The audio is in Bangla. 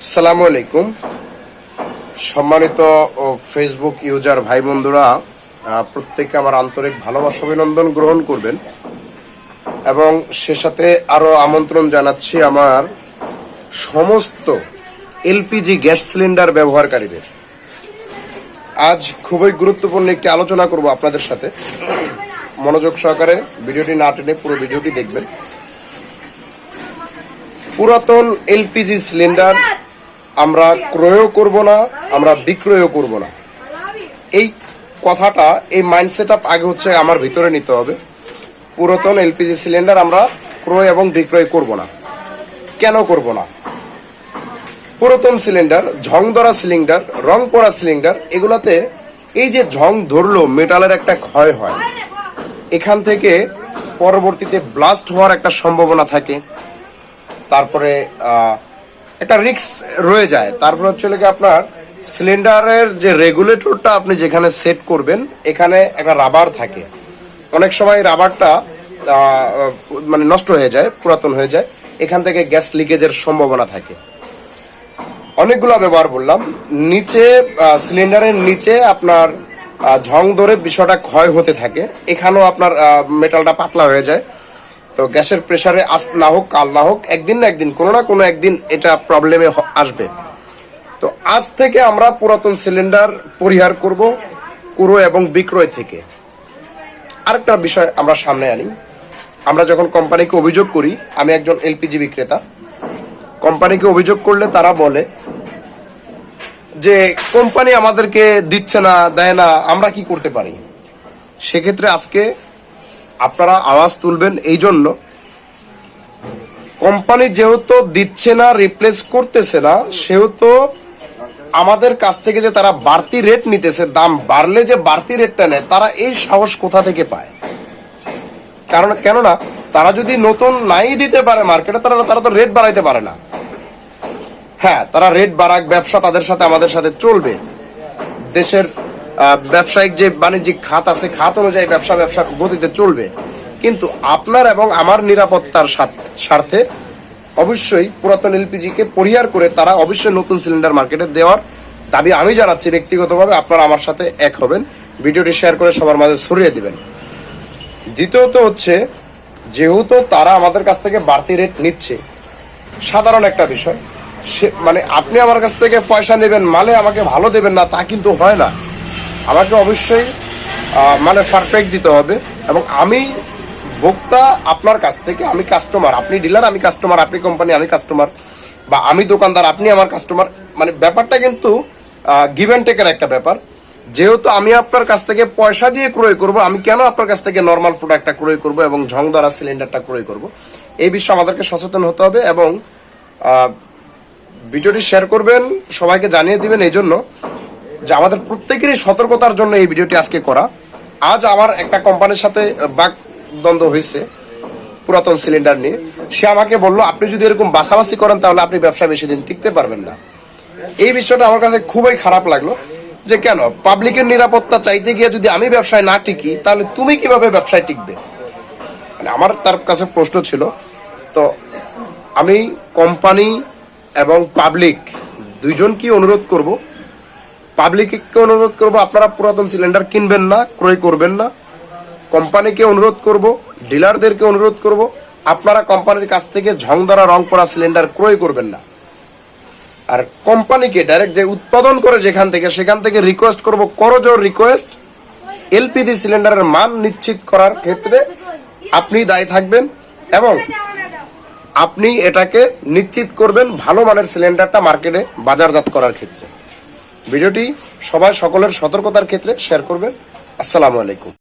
আসসালামু আলাইকুম। সম্মানিত ফেসবুক ইউজার ভাই বন্ধুরা প্রত্যেকে আমার আন্তরিক ভালোবাসা, অভিনন্দন গ্রহণ করবেন। এবং সে সাথে আরও আমন্ত্রণ জানাচ্ছি আমার সমস্ত এলপিজি গ্যাস সিলিন্ডার ব্যবহারকারীদের। আজ খুবই গুরুত্বপূর্ণ একটি আলোচনা করব আপনাদের সাথে। মনোযোগ সহকারে ভিডিওটি না টেনে পুরো ভিডিওটি দেখবেন। পুরাতন এলপিজি সিলিন্ডার আমরা ক্রয়ও করব না, আমরা বিক্রয়ও করব না। এই কথাটা, এই মাইন্ডসেট আপ আগে হচ্ছে আমার ভিতরে নিতে হবে। পুরাতন এলপিজি সিলিন্ডার আমরা ক্রয় এবং বিক্রয় করব না। কেন করব না? পুরাতন সিলিন্ডার ঝং ধরা সিলিন্ডার রং পড়া সিলিন্ডার এগুলাতে এই যে ঝং ধরলো মেটালের একটা ক্ষয় হয়। এখান থেকে পরবর্তীতে ব্লাস্ট হওয়ার একটা সম্ভাবনা থাকে। তারপরে একটা রিক্স রয়ে যায়। তারপর হচ্ছে গিয়ে আপনার সিলিন্ডারের যে রেগুলেটরটা আপনি যেখানে সেট করবেন, এখানে একটা রাবার থাকে। অনেক সময় রাবারটা মানে নষ্ট হয়ে যায়, পুরাতন হয়ে যায়। এখান থেকে গ্যাস লিকেজের সম্ভাবনা থাকে। অনেকগুলো ব্যবহার বললাম, নিচে সিলিন্ডারের নিচে আপনার ঝং ধরে বিষয়টা ক্ষয় হতে থাকে। এখানেও আপনার মেটালটা পাতলা হয়ে যায়। তো গ্যাসের প্রেসারে আজ না হোক, কাল না হোক, একদিন না একদিন, কোনো না কোনো একদিন এটা প্রবলেমে আসবে। তো আজ থেকে আমরা পুরাতন সিলিন্ডার পরিহার করব ক্রয় এবং বিক্রয় থেকে। আরেকটা বিষয় আমরা সামনে আনি। আমরা যখন কোম্পানিকে অভিযোগ করি, আমি একজন এলপিজি বিক্রেতা। কোম্পানিকে অভিযোগ করলে তারা বলে যে, কোম্পানি আমাদেরকে দিচ্ছে না, দেয় না, আমরা কি করতে পারি? সেক্ষেত্রে আজকে আপনারা আওয়াজ তুলবেন এই জন্য কোম্পানি যেহেতু দিচ্ছে না রিপ্লেস করতেছে না, সেহেতু আমাদের কাছ থেকে যে তারা বাড়তি রেট নিতেছে, দাম বাড়লে যে বাড়তি রেটটা নেয়, তারা এই সাহস কোথা থেকে পায়? কারণ, কেননা, তারা যদি নতুন নাই দিতে পারে মার্কেটে তারা তারা তো রেট বাড়াইতে পারে না। হ্যাঁ তারা রেট বাড়াক, ব্যবসা তাদের সাথে, আমাদের সাথে চলবে। দেশের ব্যবসায়িক যে বাণিজ্যিক খাত আছে, খাত অনুযায়ী ব্যবসা ব্যবসা গতিতে চলবে। কিন্তু আপনার এবং আমার নিরাপত্তার স্বার্থে অবশ্যই পুরাতন এলপিজি কে পরিহার করে তারা অবশ্যই নতুন সিলিন্ডার মার্কেটে দেওয়ার দাবি আমি জানাচ্ছি। ব্যক্তিগতভাবে আপনারা আমার সাথে এক হবেন। ভিডিওটি শেয়ার করে সবার মাঝে ছড়িয়ে দিবেন। দ্বিতীয়ত হচ্ছে, যেহেতু তারা আমাদের কাছ থেকে বাড়তি রেট নিচ্ছে, সাধারণ একটা বিষয়। সে মানে আপনি আমার কাছ থেকে পয়সা নেবেন, মালে আমাকে ভালো দেবেন না, তা কিন্তু হয় না। আমাকে অবশ্যই মানে পারফেক্ট দিতে হবে। এবং আমি ভোক্তা আপনার কাছ থেকে, আমি কাস্টমার আপনি ডিলার আমি কাস্টমার আপনি কোম্পানি আমি কাস্টমার বা আমি দোকানদার, আপনি আমার কাস্টমার মানে ব্যাপারটা কিন্তু গিভ অ্যান্ড টেকের একটা ব্যাপার। যেহেতু আমি আপনার কাছ থেকে পয়সা দিয়ে ক্রয় করব, আমি কেন আপনার কাছ থেকে নর্মাল প্রোডাক্টটা ক্রয় করব এবং ঝং ধরা সিলিন্ডারটা ক্রয় করব, এই বিষয়ে আমাদেরকে সচেতন হতে হবে এবং ভিডিওটি শেয়ার করবেন, সবাইকে জানিয়ে দিবেন এই জন্য যে আমাদের প্রত্যেকেরই সতর্কতার জন্য এই ভিডিওটি আজকে করা। আজ আমার একটা কোম্পানির সাথে বাক দ্বন্দ্ব হয়েছে, পুরাতন সিলিন্ডার নিয়ে। সে আমাকে বলল, আপনি যদি এরকম বাসাবাসি করেন, তাহলে আপনি ব্যবসা বেশি দিন টিকতে পারবেন না। এই বিষয়টা আমার কাছে খুবই খারাপ লাগল, যে কেন? পাবলিকের নিরাপত্তা চাইতে গিয়ে যদি আমি ব্যবসায় না টিকি, তাহলে তুমি কীভাবে ব্যবসায় টিকবে? মানে আমার তার কাছে প্রশ্ন ছিল, তো আমি কোম্পানি এবং পাবলিক দুইজনকে অনুরোধ করব? পাবলিককে অনুরোধ করব, আপনারা পুরাতন সিলিন্ডার কিনবেন না, ক্রয় করবেন না। কোম্পানিকে অনুরোধ করব, ডিলারদেরকে অনুরোধ করব, আপনারা কোম্পানির কাছ থেকে ঝং ধরা রং করা সিলিন্ডার ক্রয় করবেন না। আর কোম্পানিকে ডাইরেক্ট যে উৎপাদন করে যেখান থেকে, সেখান থেকে রিকোয়েস্ট করব করজোর রিকোয়েস্ট এলপিজি সিলিন্ডারের মান নিশ্চিত করার ক্ষেত্রে আপনি দায়ী থাকবেন এবং আপনি এটাকে নিশ্চিত করবেন ভালো মানের সিলিন্ডারটা মার্কেটে বাজারজাত করার ক্ষেত্রে। ভিডিওটি সবাই সকলের সতর্কতার ক্ষেত্রে শেয়ার করবেন। আসসালামু আলাইকুম।